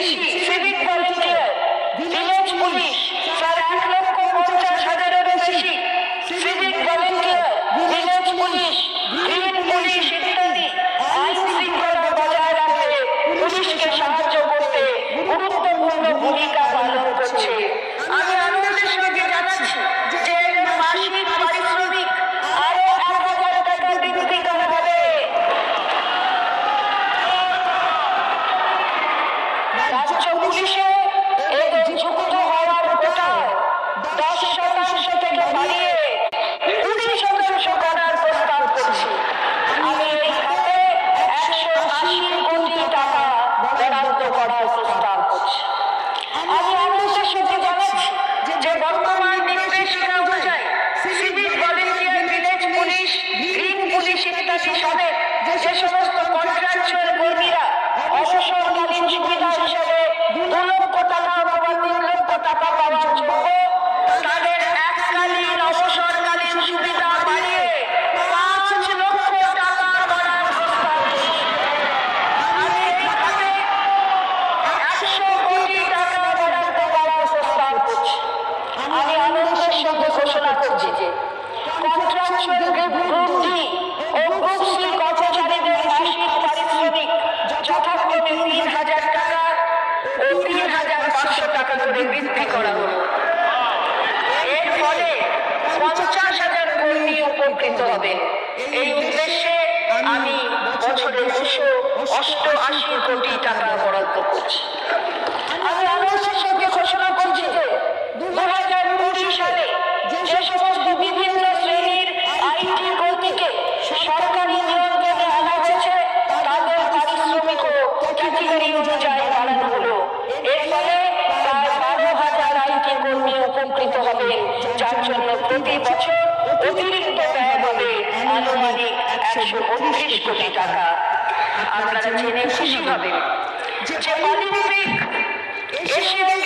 AC civic volunteer village police রাজ্য পুলিশে এদের হওয়ার কোটা দশ শতাংশ থেকে বাড়িয়ে কুড়ি করার প্রস্তাব একশো আশি কোটি টাকা বরাদ্দ করার প্রস্তাব করছি। আমি বর্তমান নির্দেশিকা অনুযায়ী civic volunteer, village police, green police ইত্যাদি সবে যে সমস্ত কন্ট্রাকচুয়াল কর্মীরা অবসরকালীন ঘোষণা কন্ট্রাকচুয়াল গ্রুপ গ্রুপ ডি ও গ্রুপ সি কর্মচারীদের মাসিক পারিশ্রমিক যথাক্রমে তিন হাজার টাকা ও তিন হাজার পাঁচশো টাকা করে বৃদ্ধি করা হলো। এর ফলে পঞ্চাশ হাজার কর্মী উপকৃত হবেন এই উদ্দেশ্যে আমি বছরে দুশো অষ্টআশি কোটি টাকা বরাদ্দ করছি আমি আনন্দের সঙ্গে ঘোষণা করছি যে দু হাজার কুড়ি সালে যে সমস্ত বিভিন্ন শ্রেণির আইটি কর্মীকে সরকারি নিয়ন্ত্রণে আনা হয়েছে তাদের পারিশ্রমিক ও ক্যাটেগরি অনুযায়ী বাড়ানো হলো এর ফলে প্রায় বারো হাজার আইটি কর্মী উপকৃত হবে যার জন্য প্রতি বছর অতিরিক্ত ব্যয় হবে আনুমানিক একশো বত্রিশ কোটি টাকা। আপনারা জেনে খুশি হবেন যে পারিবারিক গেমস